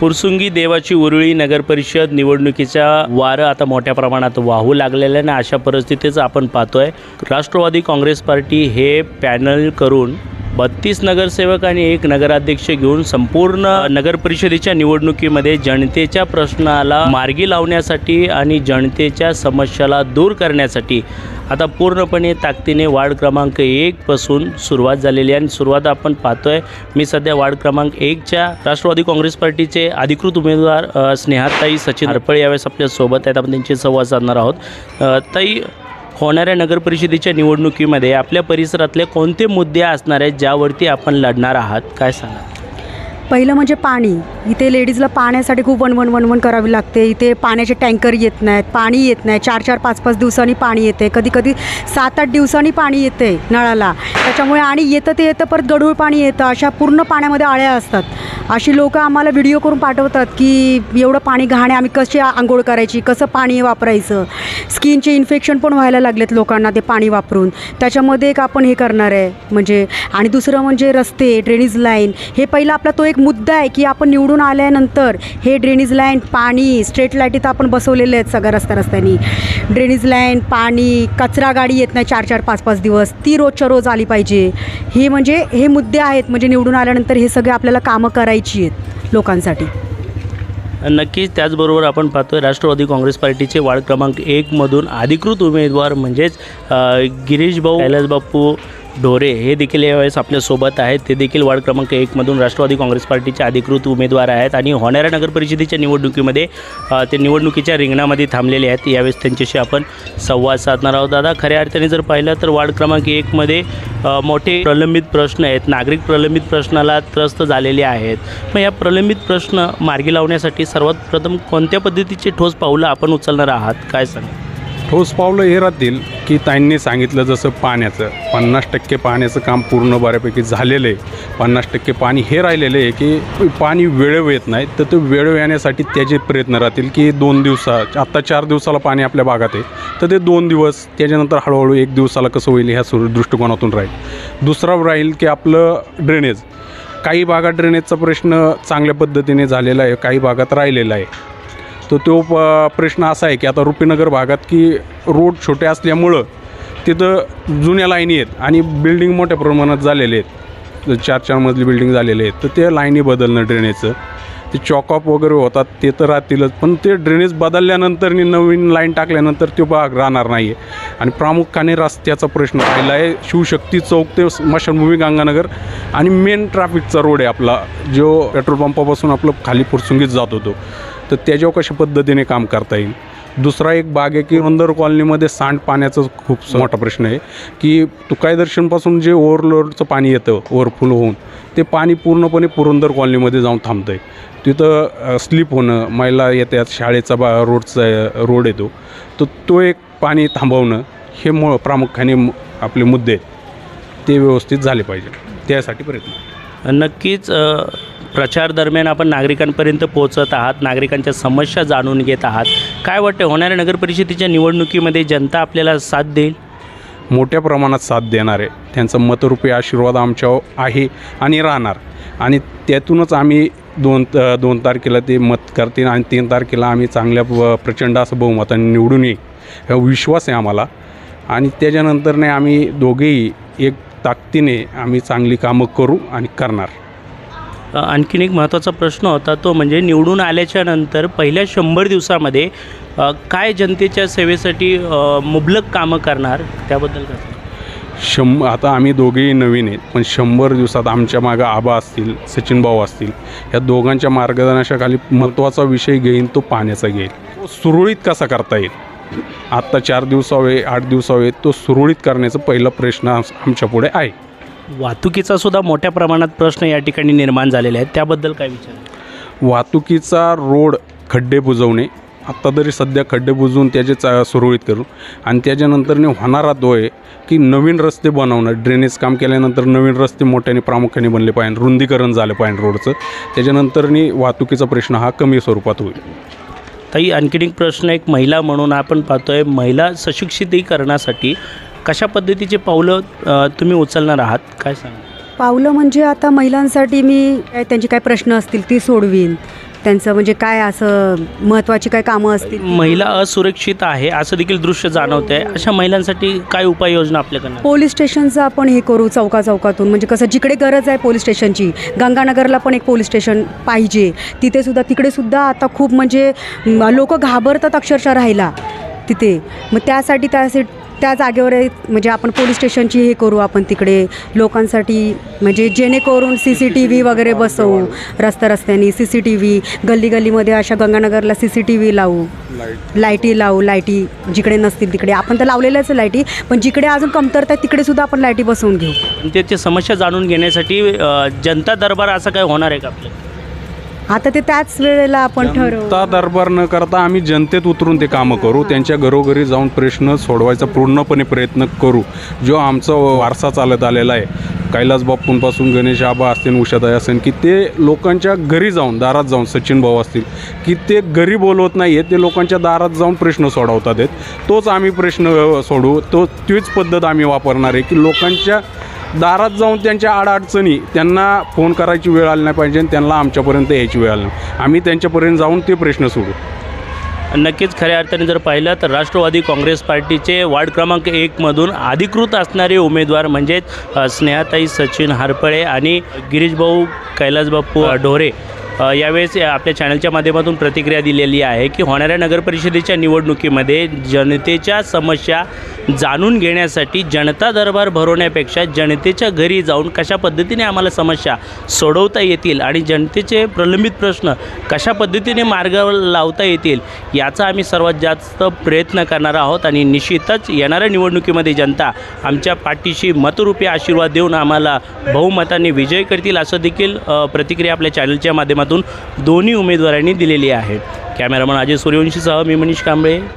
पुरसुंगी देवाची उरुळी नगरपरिषद निवडणुकीचा वारं आता मोठ्या प्रमाणात वाहू लागलेलं आहे आणि अशा परिस्थितीच आपण पाहतोय. राष्ट्रवादी काँग्रेस पार्टी हे पॅनल करून बत्तीस नगरसेवक आणि एक नगराध्यक्ष घेऊन संपूर्ण नगर परिषदेच्या निवडणुकीमध्ये जनतेच्या प्रश्नाला मार्गी लावण्यासाठी आणि जनतेच्या समस्याला दूर करण्यासाठी आता पूर्णपणे ताकदीने वार्ड क्रमांक एकपासून सुरुवात झालेली आहे. आणि सुरुवात आपण पाहतोय मी सध्या वार्ड क्रमांक एकच्या राष्ट्रवादी काँग्रेस पार्टीचे अधिकृत उमेदवार स्नेहाताई सचिन हरपळे यावेळेस आपल्यासोबत आहेत. आपण त्यांची संवाद साधणार आहोत. ताई होणाऱ्या नगरपरिषदेच्या निवडणुकीमध्ये आपल्या परिसरातले कोणते मुद्दे असणार आहेत ज्यावरती आपण लढणार आहात? काय सांगा पहिलं म्हणजे पाणी. इथे लेडीजला पाण्यासाठी खूप वणवण वणवण करावी लागते. इथे पाण्याचे टँकर येत नाहीत पाणी येत नाही. चार चार पाच पाच दिवसांनी पाणी येते. कधी कधी सात आठ दिवसांनी पाणी येते नळाला. त्याच्यामुळे आणि येतं ते येतं परत गढूळ पाणी येतं. अशा पूर्ण पाण्यामध्ये आळ्या असतात. अशी लोकं आम्हाला व्हिडिओ करून पाठवतात की एवढं पाणी घाणे आम्ही कशी आंघोळ करायची कसं पाणी वापरायचं? स्किनचे इन्फेक्शन पण व्हायला लागलेत लोकांना ते पाणी वापरून. त्याच्यामध्ये एक आपण हे करणार आहे म्हणजे आणि दुसरं म्हणजे रस्ते ड्रेनेज लाईन हे पहिला आपला तो एक मुद्दा आहे की आपण निवडून आल्यानंतर हे ड्रेनेज लाईन पाणी स्ट्रीट लाइट इथं आपण बसवलेले आहेत सगळ्या रस्त्या रस्त्यानी. ड्रेनेज लाईन पाणी कचरा गाडी येत नाही चार चार पाच पाच दिवस. ती रोजच्या रोज आली पाहिजे. हे म्हणजे हे मुद्दे आहेत म्हणजे निवडून आल्यानंतर हे सगळे आपल्याला कामं करायची आहेत लोकांसाठी. नक्कीच त्याचबरोबर आपण पाहतोय राष्ट्रवादी काँग्रेस पार्टीचे वार्ड क्रमांक एकमधून अधिकृत उमेदवार म्हणजेच गिरीशभाऊ गिरीश भाऊ कैलास ढोरे हे देखील यावेळेस आपल्यासोबत आहेत. ते देखील वार्ड क्रमांक एकमधून राष्ट्रवादी काँग्रेस पार्टीचे अधिकृत उमेदवार आहेत आणि होणाऱ्या नगर परिषदेच्या निवडणुकीमध्ये ते निवडणुकीच्या रिंगणामध्ये थांबलेले आहेत. यावेळेस त्यांच्याशी आपण संवाद साधणार आहोत. दादा खऱ्या अर्थाने जर पाहिलं तर वार्ड क्रमांक एकमध्ये मोठे प्रलंबित प्रश्न आहेत. नागरिक प्रलंबित प्रश्नाला त्रस्त झालेले आहेत. मग या प्रलंबित प्रश्न मार्गी लावण्यासाठी सर्वात प्रथम कोणत्या पद्धतीचे ठोस पावलं आपण उचलणार आहात? काय सांगा ठोस पावलं हे राहतील की ताईंनी सांगितलं जसं पाण्याचं. पन्नास टक्के पाण्याचं काम पूर्ण बऱ्यापैकी झालेलं आहे. पन्नास टक्के पाणी हे राहिलेलं आहे की पाणी वेळेवर येत नाही तर ते वेळेवर येण्यासाठी त्याचे प्रयत्न राहतील की दोन दिवसा आत्ता चार दिवसाला पाणी आपल्या भागात आहे तर ते दोन दिवस त्याच्यानंतर हळूहळू एक दिवसाला कसं होईल ह्या सुरू दृष्टिकोनातून राहील. दुसरा राहील की आपलं ड्रेनेज. काही भागात ड्रेनेजचा प्रश्न चांगल्या पद्धतीने झालेला आहे काही भागात राहिलेला आहे. तर तो प प्रश्न असा आहे की आता रुपीनगर भागात की रोड छोटे असल्यामुळं तिथं जुन्या लाईनी आहेत आणि बिल्डिंग मोठ्या प्रमाणात झालेले आहेत. चार चार मजली बिल्डिंग झालेले आहेत. तर ते लाईनी बदलणं ड्रेनेजचं ते चॉकअप वगैरे होतात ते तर राहतीलच. पण ते ड्रेनेज बदलल्यानंतर नवीन लाईन टाकल्यानंतर तो भाग राहणार नाही आहे आणि प्रामुख्याने रस्त्याचा प्रश्न राहिला आहे. शिवशक्ती चौक ते स्मशानभूमी गंगानगर आणि मेन ट्रॅफिकचा रोड आहे आपला. जो पेट्रोल पंपापासून आपलं खाली पुरसुंगीत जात होतो. तर त्याच्यावर कशा पद्धतीने काम करता येईल? दुसरा एक बाग आहे की मंदर कॉलनीमध्ये सांडपाण्याचा खूप मोठा प्रश्न आहे की तुकाई दर्शनपासून जे ओव्हरलोडचं पाणी येतं ओव्हरफुल होऊन ते पाणी पूर्णपणे पुरंदर कॉलनीमध्ये जाऊन थांबतं आहे तिथं स्लिप होणं महिला येतात शाळेचा बा रोडचा रोड येतो. तर तो एक पाणी थांबवणं हे मु प्रामुख्याने आपले मुद्दे ते व्यवस्थित झाले पाहिजे. त्यासाठी प्रयत्न. नक्कीच प्रचार दरम्यान आपण नागरिकांपर्यंत पोहोचत आहात नागरिकांच्या समस्या जाणून घेत आहात. काय वाटते होणाऱ्या नगरपरिषदेच्या निवडणुकीमध्ये जनता आपल्याला साथ देईल? मोठ्या प्रमाणात साथ देणार आहे. त्यांचा मतरूपी आशीर्वाद आमच्या आहे आणि राहणार. आणि त्यातूनच आम्ही दोन त दोन तारखेला ते मत करतील आणि तीन तारखेला आम्ही चांगल्या व प्रचंड असं बहुमताने निवडून येईल. हा विश्वास आहे आम्हाला. आणि त्याच्यानंतरने आम्ही दोघेही एक ताकदीने आम्ही चांगली कामं करू आणि करणार. आणखीन एक महत्त्वाचा प्रश्न होता तो म्हणजे निवडून आल्याच्यानंतर पहिल्या शंभर दिवसामध्ये काय जनतेच्या सेवेसाठी मुबलक कामं करणार? त्याबद्दल काय? शं आता आम्ही दोघेही नवीन आहेत पण शंभर दिवसात आमच्या मागं आबा असतील सचिन भाऊ असतील या दोघांच्या मार्गदर्शनाखाली महत्त्वाचा विषय घेईन तो पाण्याचा घेईल तो सुरळीत कसा करता येईल? आत्ता चार दिवसावे आठ दिवसावे तो सुरळीत करण्याचा पहिला प्रश्न आमच्यापुढे आमच्या पुढे आहे. वाहतुकीचा सुद्धा मोठ्या प्रमाणात प्रश्न या ठिकाणी निर्माण झालेले आहेत. त्याबद्दल काय विचार? वाहतुकीचा रोड खड्डे बुजवणे आत्ता तरी सध्या खड्डे बुजवून त्याचे चा सुरळीत करू आणि त्याच्यानंतरने होणारा तो आहे की नवीन रस्ते बनवणं ड्रेनेज काम केल्यानंतर नवीन रस्ते मोठ्याने प्रामुख्याने बनले पाहिजे रुंदीकरण झालं पाहिजे रोडचं. त्याच्यानंतरनी वाहतुकीचा प्रश्न हा कमी स्वरूपात होईल. ताई आणखीन एक प्रश्न एक महिला म्हणून आपण पाहतोय महिला सशिक्षितीकरणासाठी कशा पद्धतीचे पावलं तुम्ही उचलणार आहात? काय सांगा पावलं म्हणजे आता महिलांसाठी मी त्यांचे काय प्रश्न असतील ती सोडवीन. त्यांचं म्हणजे काय असं महत्त्वाची काय कामं असतील महिला असुरक्षित आहे असं देखील दृश्य जाणवत आहे अशा महिलांसाठी काय उपाययोजना आपल्याकडनं? पोलीस स्टेशनचं आपण हे करू चौका चौकातून म्हणजे कसं जिकडे गरज आहे पोलीस स्टेशनची गंगानगरला पण एक पोलीस स्टेशन पाहिजे. तिथे सुद्धा तिकडे सुद्धा आता खूप म्हणजे लोक घाबरतात अक्षरशः राहायला. तिथे. मग त्यासाठी त्यासाठी त्या जागेवर एक म्हणजे आपण पोलीस स्टेशनची हे करू आपण तिकडे लोकांसाठी म्हणजे जेणेकरून सी सी टी व्ही वगैरे बसवू रस्त्या रस्त्यानी. सी सी टी व्ही गल्ली गल्लीमध्ये अशा गंगानगरला सी सी टी व्ही लावू. लाईटी. लावू लाईटी जिकडे नसतील तिकडे. आपण तर लावलेल्याच आहे लाईटी पण जिकडे अजून कमतरता आहे तिकडे सुद्धा आपण लाईटी बसवून घेऊ. जनतेची समस्या जाणून घेण्यासाठी जनता दरबार असं काय होणार आहे का आपलं? आता ते त्याच वेळेला आपण ठरवू. जनता दरबार न करता आम्ही जनतेत उतरून ते कामं करू त्यांच्या घरोघरी जाऊन प्रश्न सोडवायचा पूर्णपणे प्रयत्न करू. जो आमचा वारसा चालत आलेला आहे कैलास बाप्पूंपासून गणेश आबा असतील उषादाय असेल की ते लोकांच्या घरी जाऊन दारात जाऊन सचिन भाऊ असतील की ते घरी बोलवत नाही आहेत ते लोकांच्या दारात जाऊन प्रश्न सोडवतात आहेत. तोच आम्ही प्रश्न अ, सोडवू तो तीच पद्धत आम्ही वापरणार आहे की लोकांच्या दारात जाऊन त्यांच्या आडअडचणी त्यांना फोन करायची वेळ आली नाही पाहिजे आणि त्यांना आमच्यापर्यंत यायची वेळ आली नाही. आम्ही त्यांच्यापर्यंत जाऊन ते प्रश्न सोडू. नक्कीच खऱ्या अर्थाने जर पाहिलं तर राष्ट्रवादी काँग्रेस पार्टीचे वार्ड क्रमांक एकमधून अधिकृत असणारे उमेदवार म्हणजेच स्नेहाताई सचिन हारपळे आणि गिरीशभाऊ कैलासबाप्पू ढोरे यावेळेस या आपल्या चॅनलच्या माध्यमातून प्रतिक्रिया दिलेली आहे की होणाऱ्या नगरपरिषदेच्या निवडणुकीमध्ये जनतेच्या समस्या जाणून घेण्यासाठी जनता दरबार भरवण्यापेक्षा जनतेच्या घरी जाऊन कशा पद्धतीने आम्हाला समस्या सोडवता येतील आणि जनतेचे प्रलंबित प्रश्न कशा पद्धतीने मार्गावर लावता येतील याचा आम्ही सर्वात जास्त प्रयत्न करणार आहोत आणि निश्चितच येणाऱ्या निवडणुकीमध्ये जनता आमच्या पाठीशी मतरूपी आशीर्वाद देऊन आम्हाला बहुमताने विजय करतील असं देखील प्रतिक्रिया आपल्या चॅनलच्या माध्यमातून माध्यमातून दोन्ही उमेदवारांनी दिलेली आहे. कॅमेरामन अजय सूर्यवंशीसह मी मनीष कांबळे.